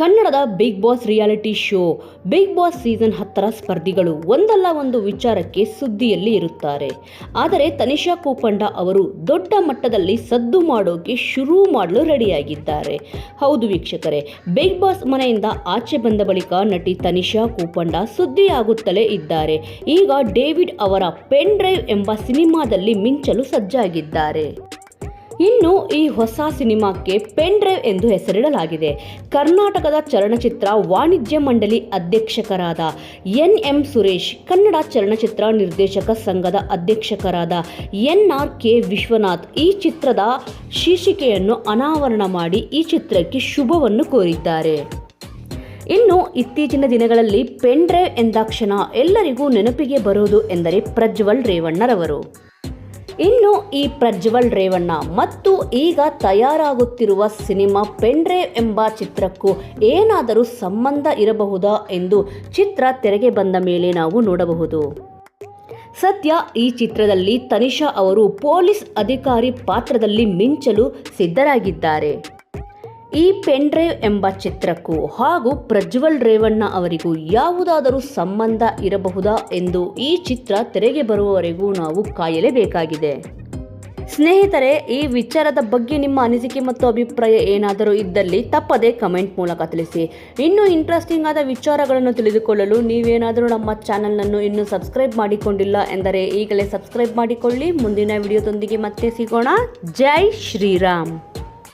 ಕನ್ನಡದ Bigg Boss reality show Bigg Boss season ಹತ್ತರ ಸ್ಪರ್ಧಿಗಳು ಒಂದಲ್ಲ ಒಂದು ವಿಚಾರಕ್ಕೆ ಸುದ್ದಿಯಲ್ಲಿ ಇರುತ್ತಾರೆ. ಆದರೆ ತನಿಷಾ ಕೋಪಂಡ ಅವರು ದೊಡ್ಡ ಮಟ್ಟದಲ್ಲಿ ಸದ್ದು ಮಾಡೋಕೆ ಶುರು ಮಾಡಲು ರೆಡಿಯಾಗಿದ್ದಾರೆ. ಹೌದು ವೀಕ್ಷಕರೇ ಬಿಗ್ ಬಾಸ್ ಮನೆಯಿಂದ ಆಚೆ ಬಂದ ಬಳಿಕ ನಟಿ ತನಿಷಾ ಕೂಪಂಡ ಸುದ್ದಿಯಾಗುತ್ತಲೇ ಇದ್ದಾರೆ. ಈಗ ಡೇವಿಡ್ ಅವರ ಪೆನ್ ಡ್ರೈವ್ ಎಂಬ ಸಿನಿಮಾದಲ್ಲಿ ಮಿಂಚಲು ಸಜ್ಜಾಗಿದ್ದಾರೆ. ಇನ್ನು ಈ ಹೊಸ ಸಿನಿಮಾಕ್ಕೆ ಪೆನ್ ಡ್ರೈವ್ ಎಂದು ಹೆಸರಿಡಲಾಗಿದೆ. ಕರ್ನಾಟಕದ ಚಲನಚಿತ್ರ ವಾಣಿಜ್ಯ ಮಂಡಳಿ ಅಧ್ಯಕ್ಷಕರಾದ ಎನ್ ಎಂ ಸುರೇಶ್, ಕನ್ನಡ ಚಲನಚಿತ್ರ ನಿರ್ದೇಶಕ ಸಂಘದ ಅಧ್ಯಕ್ಷಕರಾದ ಎನ್ ಆರ್ ಕೆ ವಿಶ್ವನಾಥ್ ಈ ಚಿತ್ರದ ಶೀರ್ಷಿಕೆಯನ್ನು ಅನಾವರಣ ಮಾಡಿ ಈ ಚಿತ್ರಕ್ಕೆ ಶುಭವನ್ನು ಕೋರಿದ್ದಾರೆ. ಇನ್ನು ಇತ್ತೀಚಿನ ದಿನಗಳಲ್ಲಿ ಪೆನ್ ಡ್ರೈವ್ ಎಂದಾಕ್ಷಣ ಎಲ್ಲರಿಗೂ ನೆನಪಿಗೆ ಬರುವುದು ಎಂದರೆ ಪ್ರಜ್ವಲ್ ರೇವಣ್ಣರವರು. ಇನ್ನು ಈ ಪ್ರಜ್ವಲ್ ರೇವಣ್ಣ ಮತ್ತು ಈಗ ತಯಾರಾಗುತ್ತಿರುವ ಸಿನಿಮಾ ಪೆಂಡ್ರೇವ್ ಎಂಬ ಚಿತ್ರಕ್ಕೂ ಏನಾದರೂ ಸಂಬಂಧ ಇರಬಹುದಾ ಎಂದು ಚಿತ್ರ ತೆರೆಗೆ ಬಂದ ಮೇಲೆ ನಾವು ನೋಡಬಹುದು. ಸದ್ಯ ಈ ಚಿತ್ರದಲ್ಲಿ ತನಿಷಾ ಅವರು ಪೊಲೀಸ್ ಅಧಿಕಾರಿ ಪಾತ್ರದಲ್ಲಿ ಮಿಂಚಲು ಸಿದ್ಧರಾಗಿದ್ದಾರೆ. ಈ ಪೆನ್ ಡ್ರೈವ್ ಎಂಬ ಚಿತ್ರಕ್ಕೂ ಹಾಗೂ ಪ್ರಜ್ವಲ್ ರೇವಣ್ಣ ಅವರಿಗೂ ಯಾವುದಾದರೂ ಸಂಬಂಧ ಇರಬಹುದಾ ಎಂದು ಈ ಚಿತ್ರ ತೆರೆಗೆ ಬರುವವರೆಗೂ ನಾವು ಕಾಯಲೇಬೇಕಾಗಿದೆ. ಸ್ನೇಹಿತರೆ, ಈ ವಿಚಾರದ ಬಗ್ಗೆ ನಿಮ್ಮ ಅನಿಸಿಕೆ ಮತ್ತು ಅಭಿಪ್ರಾಯ ಏನಾದರೂ ಇದ್ದಲ್ಲಿ ತಪ್ಪದೇ ಕಮೆಂಟ್ ಮೂಲಕ ತಿಳಿಸಿ. ಇನ್ನೂ ಇಂಟ್ರೆಸ್ಟಿಂಗ್ ಆದ ವಿಚಾರಗಳನ್ನು ತಿಳಿದುಕೊಳ್ಳಲು ನೀವೇನಾದರೂ ನಮ್ಮ ಚಾನಲ್ನನ್ನು ಇನ್ನೂ ಸಬ್ಸ್ಕ್ರೈಬ್ ಮಾಡಿಕೊಂಡಿಲ್ಲ ಎಂದರೆ ಈಗಲೇ ಸಬ್ಸ್ಕ್ರೈಬ್ ಮಾಡಿಕೊಳ್ಳಿ. ಮುಂದಿನ ವಿಡಿಯೋದೊಂದಿಗೆ ಮತ್ತೆ ಸಿಗೋಣ. ಜೈ ಶ್ರೀರಾಮ್.